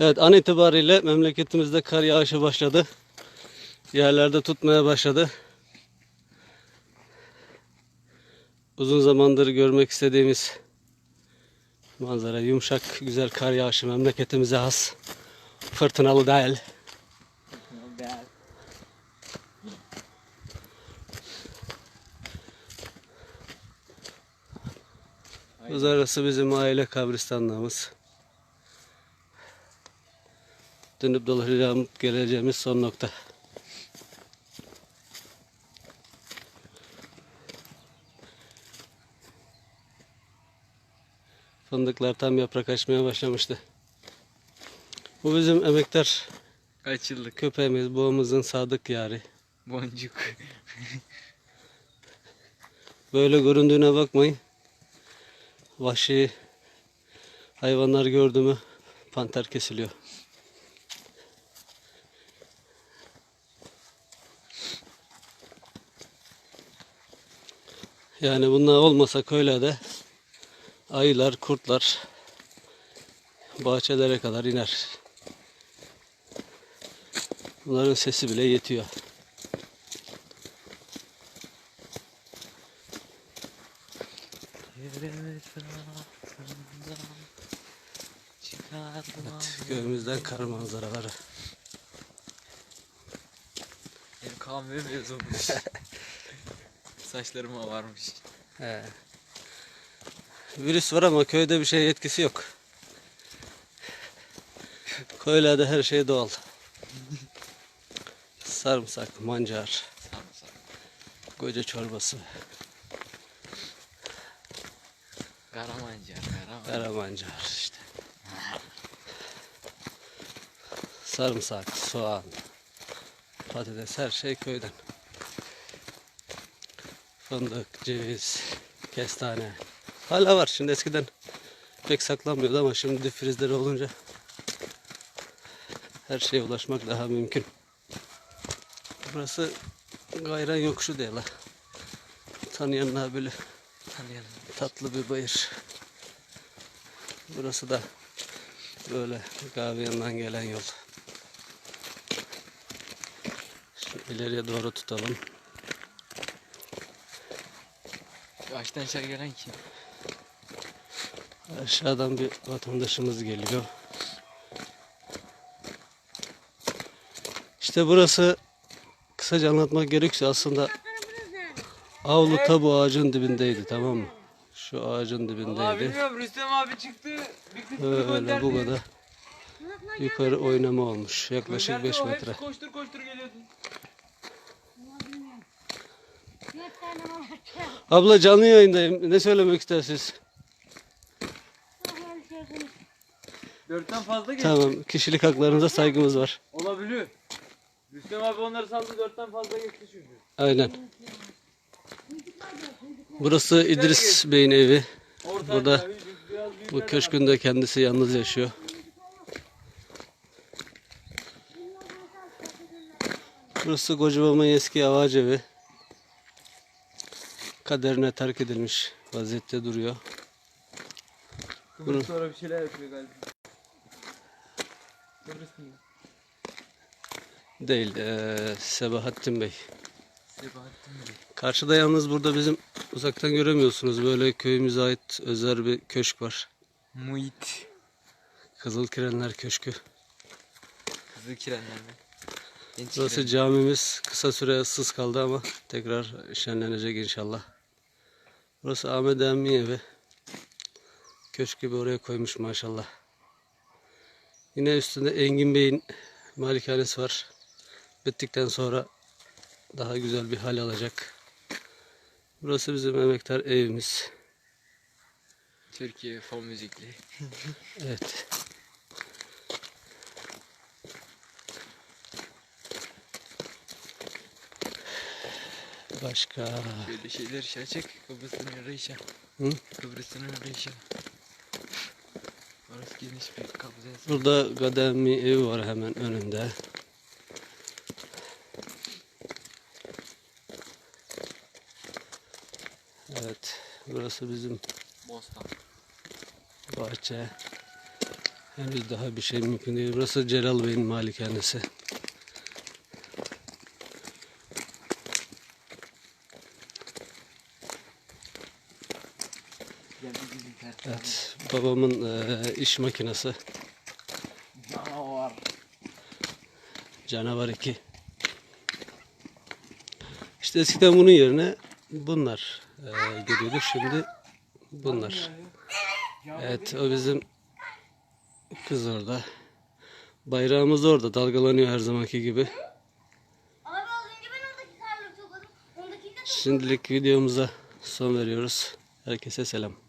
Evet an itibariyle memleketimizde kar yağışı başladı. Yerlerde tutmaya başladı. Uzun zamandır görmek istediğimiz manzara yumuşak güzel kar yağışı memleketimize has. Fırtınalı değil. Uzarısı bizim aile kabristanlığımız. Dönüp dolaşacağım, geleceğimiz son nokta. Fındıklar tam yaprak açmaya başlamıştı. Bu bizim emektar Kaç yıllık köpeğimiz, boğamızın sadık yari. boncuk. Böyle göründüğüne bakmayın. Vahşi hayvanlar gördü mü panter kesiliyor. Yani bunlar olmasa köylerde ayılar, kurtlar bahçelere kadar iner. Bunların sesi bile yetiyor. Köyümüzden kar manzaraları. Benim kahve mezunmuş. Saçlarıma varmış. He. Virüs var ama köyde bir şey etkisi yok. Köylerde her şey doğal. Sarımsak, mancar, Sarımsak. koca çorbası, Karamancar, karamancar. kara mancar işte. Sarımsak, soğan, patates her şey köyden. Fındık, ceviz, kestane. Hala var. Şimdi eskiden pek saklanmıyordu ama şimdi difrizleri olunca her şeye ulaşmak daha mümkün. Burası Gayran yokuşu değil ha. Tanıyanlar böyle Tanıyalım. tatlı bir bayır. Burası da böyle kahve yanından gelen yol. Şimdi ileriye doğru tutalım. Şu Ağaçtan aşağı gelen kim? Aşağıdan bir vatandaşımız geliyor. İşte burası kısaca anlatmak gerekirse aslında avlu tabu ağacın dibindeydi tamam mı? Şu ağacın dibindeydi. bilmiyorum Rüstem abi çıktı. Bir Öyle bu kadar yukarı oynama olmuş. Yaklaşık Gönderdi, 5 o metre. Koştur koştur geliyordu. Abla canlı yayındayım. Ne söylemek istersiniz? Dörtten fazla geçti. Tamam. Kişilik haklarınıza saygımız var. Olabiliyor. Rüstem abi onları saldı dörtten fazla geçti çünkü. Aynen. Burası İdris Bey'in evi. Orta Burada büyükler Bu de köşkünde kendisi yalnız yaşıyor. Burası Kocabam'ın eski avaç evi. Kaderine terk edilmiş vaziyette duruyor. Kıbrıs sonra bir şeyler yapıyor galiba. Kıbrıs mı? Değil, eee Sebahattin Bey. Sebahattin Bey. Karşıda yalnız burada bizim uzaktan göremiyorsunuz. Böyle köyümüze ait özel bir köşk var. Muhit. Kızılkirenler Köşkü. Kızıl kirenler mi? Burası camimiz kısa süre ıssız kaldı ama tekrar şenlenecek inşallah. Burası Ahmet Emmi evi. Köşk gibi oraya koymuş maşallah. Yine üstünde Engin Bey'in malikanesi var. Bittikten sonra daha güzel bir hal alacak. Burası bizim emektar evimiz. Türkiye fon müzikli. Evet. Başka. Böyle şeyler şey çek. Kıbrıs'ın arayışa. Hı? Kıbrıs'ın arayışa. Orası geniş bir kabze. Burada Gademi evi var hemen önünde. Evet. Burası bizim Bostan. bahçe. Henüz daha bir şey mümkün değil. Burası Celal Bey'in malikanesi. Evet, babamın eee, iş makinesi. Canavar. Canavar 2. İşte eskiden bunun yerine bunlar eee geliyordu. Şimdi bunlar. Evet o bizim kız orada. Bayrağımız orada dalgalanıyor her zamanki gibi. Abi az önce ben oradaki karları topladım. Ondakini de Şimdilik videomuza son veriyoruz. Herkese selam.